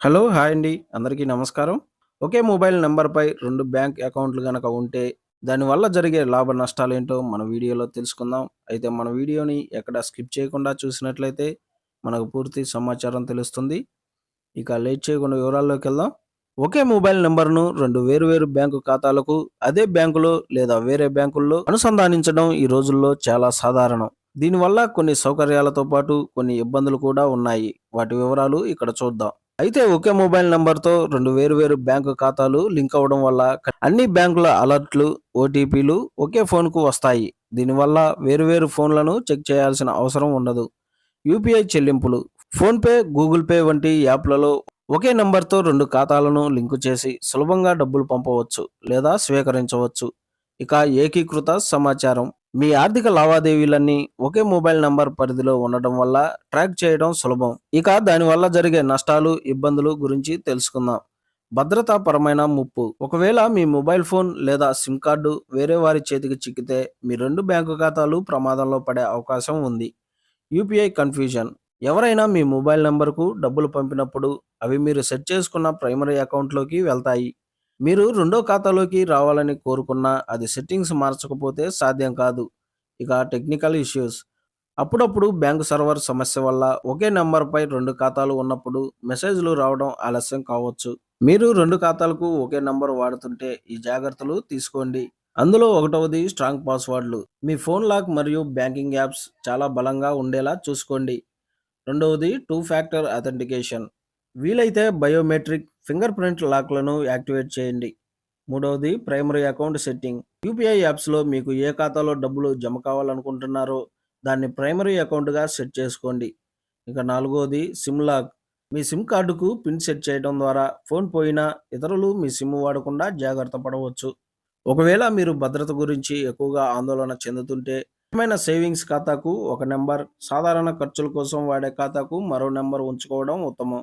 Hello! Hi అండి. అందరికీ నమస్కారం. ఒకే మొబైల్ నెంబర్పై రెండు బ్యాంక్ అకౌంట్‌లు కనుక ఉంటే, దానివల్ల జరిగే లాభ నష్టాలు ఏంటో మన వీడియోలో తెలుసుకుందాం. అయితే మన వీడియోని ఎక్కడ స్కిప్ చేయకుండా చూసినట్లయితే, మనకు పూర్తి సమాచారం తెలుస్తుంది. ఇక లేట్ చేయకుండా వివరాల్లోకెళ్దాం. ఒకే మొబైల్ నెంబర్ను రెండు వేరువేరు బ్యాంకు ఖాతాలకు అదే బ్యాంకులో లేదా వేరే బ్యాంకుల్లో అనుసంధానించడం ఈ రోజుల్లో చాలా సాధారణం. దీనివల్ల కొన్ని సౌకర్యాలతో పాటు కొన్ని ఇబ్బందులు కూడా ఉన్నాయి. వాటి వివరాలు ఇక్కడ చూద్దాం. అయితే ఒకే మొబైల్ నంబర్‌తో 2 వేర్వేరు బ్యాంకు ఖాతాలు లింక్ అవ్వడం వల్ల అన్ని బ్యాంకుల అలర్ట్‌లు, ఓటీపీలు ఒకే ఫోన్‌కు వస్తాయి. దీనివల్ల వేర్వేరు ఫోన్లను చెక్ చేయాల్సిన అవసరం ఉండదు. యూపీఐ చెల్లింపులు ఫోన్‌పే, గూగుల్ పే వంటి యాప్లలో ఒకే నంబర్‌తో రెండు ఖాతాలను లింకు చేసి సులభంగా డబ్బులు పంపవచ్చు లేదా స్వీకరించవచ్చు. ఇక ఏకీకృత సమాచారం మీ ఆర్థిక లావాదేవీలన్నీ ఒకే మొబైల్ నంబర్ పరిధిలో ఉండటం వల్ల ట్రాక్ చేయడం సులభం. ఇక దానివల్ల జరిగే నష్టాలు, ఇబ్బందులు గురించి తెలుసుకుందాం. భద్రతాపరమైన ముప్పు ఒకవేళ మీ మొబైల్ ఫోన్ లేదా సిమ్ కార్డు వేరే వారి చేతికి చిక్కితే మీ రెండు బ్యాంకు ఖాతాలు ప్రమాదంలో పడే అవకాశం ఉంది. యూపీఐ కన్ఫ్యూజన్ ఎవరైనా మీ మొబైల్ నంబర్‌కు డబ్బులు పంపినప్పుడు అవి మీరు సెట్ చేసుకున్న ప్రైమరీ అకౌంట్‌లోకి వెళ్తాయి. మీరు రెండో ఖాతాలోకి రావాలని కోరుకున్నా అది సెట్టింగ్స్ మార్చకపోతే సాధ్యం కాదు. ఇక టెక్నికల్ ఇష్యూస్ అప్పుడప్పుడు బ్యాంకు సర్వర్ సమస్య వల్ల ఒకే నెంబర్పై రెండు ఖాతాలు ఉన్నప్పుడు మెసేజ్‌లు రావడం ఆలస్యం కావచ్చు. మీరు రెండు ఖాతాలకు ఒకే నంబర్ వాడుతుంటే ఈ జాగ్రత్తలు తీసుకోండి. అందులో ఒకటవది స్ట్రాంగ్ పాస్‌వర్డ్‌లు మీ ఫోన్ లాక్ మరియు బ్యాంకింగ్ యాప్స్ చాలా బలంగా ఉండేలా చూసుకోండి. రెండవది టూ ఫ్యాక్టర్ అథెంటికేషన్ వీలైతే బయోమెట్రిక్, ఫింగర్ ప్రింట్ లాక్‌లను యాక్టివేట్ చేయండి. మూడవది ప్రైమరీ అకౌంట్ సెట్టింగ్ యూపీఐ యాప్స్‌లో మీకు ఏ ఖాతాలో డబ్బులు జమ కావాలనుకుంటున్నారో దాన్ని ప్రైమరీ అకౌంట్‌గా సెట్ చేసుకోండి. ఇక నాలుగోది సిమ్ లాక్ మీ సిమ్ కార్డుకు పిన్ సెట్ చేయడం ద్వారా ఫోన్ పోయినా ఇతరులు మీ సిమ్ వాడకుండా జాగ్రత్త పడవచ్చు. ఒకవేళ మీరు భద్రత గురించి ఎక్కువగా ఆందోళన చెందుతుంటే ముఖ్యమైన సేవింగ్స్ ఖాతాకు ఒక నెంబర్ సాధారణ ఖర్చుల కోసం వాడే ఖాతాకు మరో నెంబర్ ఉంచుకోవడం ఉత్తమం.